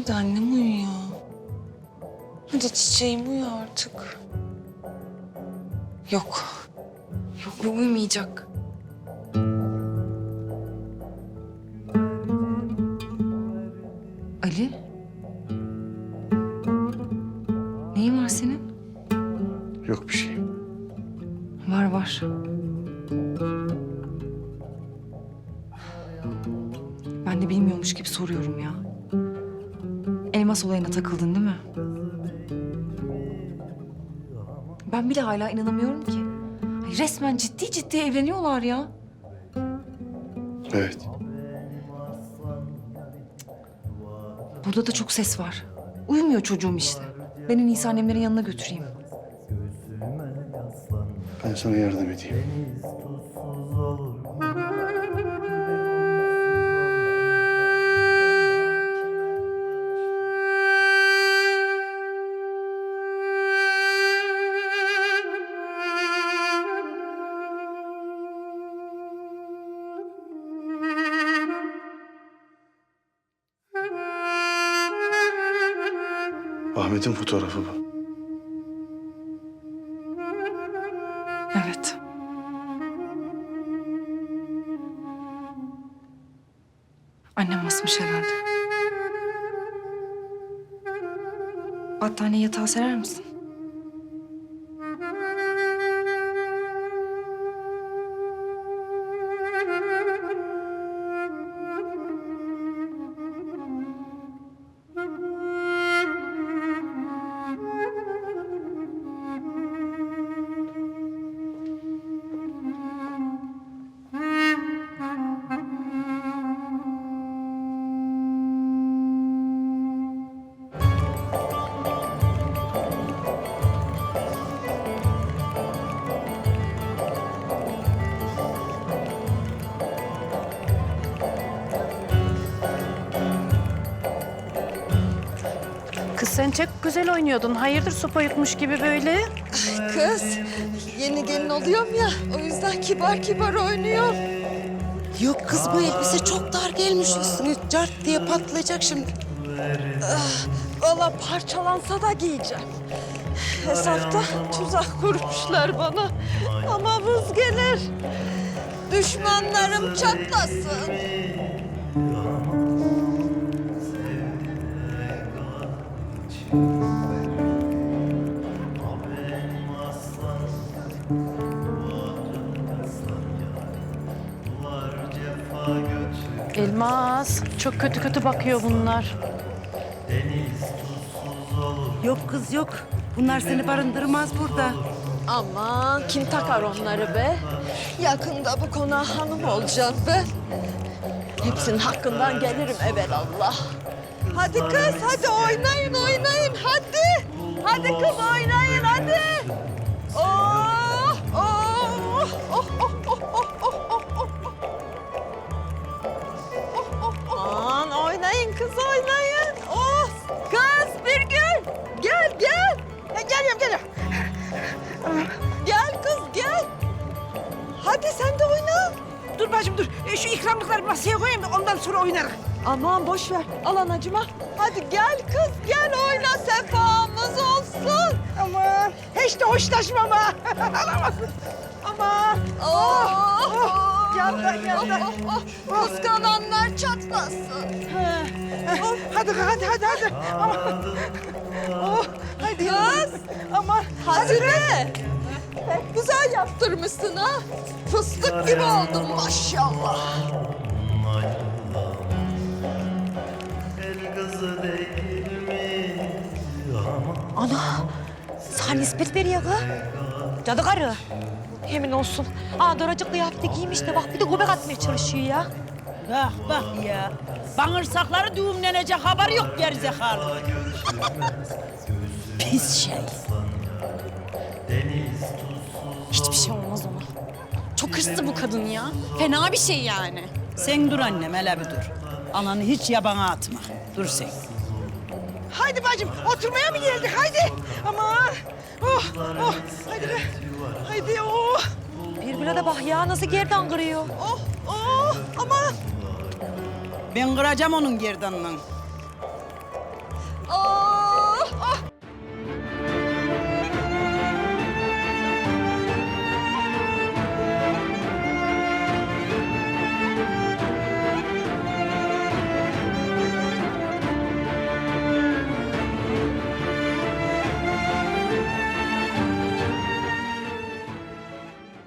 Hadi annem uyu ya. Hadi çiçeğim uyu artık. Yok. Yok uyumayacak. Ali? Neyin var senin? Yok bir şey. Var var. Ben de bilmiyormuş gibi soruyorum ya. Elmas olayına takıldın değil mi? Ben bile hala inanamıyorum ki. Ay, resmen ciddi ciddi evleniyorlar ya. Evet. Burada da çok ses var. Uyumuyor çocuğum işte. Ben en iyisi annemlerin yanına götüreyim. Ben sana yardım edeyim. Ahmet'in fotoğrafı bu. Evet. Annem asmış herhalde. Battaniye yatağa serer misin? Sen çok güzel oynuyordun. Hayırdır sopa yutmuş gibi böyle? Kız, yeni gelin oluyorum ya. O yüzden kibar kibar oynuyor. Yok kız bu elbise çok dar gelmiş üstüne. Cart diye patlayacak şimdi. Ah, Valla parçalansa da giyeceğim. Hesapta tuzak kurmuşlar bana. Ama vız gelir. Düşmanlarım çatlasın. Elmas. Çok kötü kötü bakıyor bunlar. Yok kız yok. Bunlar seni barındırmaz burada. Aman kim takar onları be? Yakında bu konağa hanım olacağım ben. Hepsinin hakkından gelirim evelallah. Hadi kız hadi oynayın oynayın hadi. Hadi kız oynayın hadi. E, şu ikramlıkları masaya koyayım da ondan sonra oynarım. Aman boş ver. Al anacıma. Hadi gel kız gel oyna sefamız olsun. Aman hiç de hoşlaşmam ha. Aman. Oh, oh, Yandan, yandan. Oh, oh, oh. Kıskananlar çatlasın. Oh, hadi hadi hadi hadi. Aman. Oh, hadi Kız. Aman. Hazire. Pek güzel yaptırmışsın ha. Fıstık gibi oldun maşallah. Sana nispet veriyor kız. Cadı karı. Yemin olsun. Aa daracık kıyafeti giymiş de bak bir de göbek atmaya çalışıyor ya. Bak bak ya. Bağırsakları düğümlenecek haber yok gerizekalı. Pis şey. Hiçbir şey olmaz ona. Çok hırslı bu kadın ya. Fena bir şey yani. Sen dur annem hele bir dur. Ananı hiç yabana atma. Dur sen. Haydi bacım oturmaya mı geldik haydi. Aman. Oh oh. Haydi be. Haydi oh. Birbirine de bak ya nasıl gerdan kırıyor. Oh oh. Aman. Ben kıracağım onun gerdanını.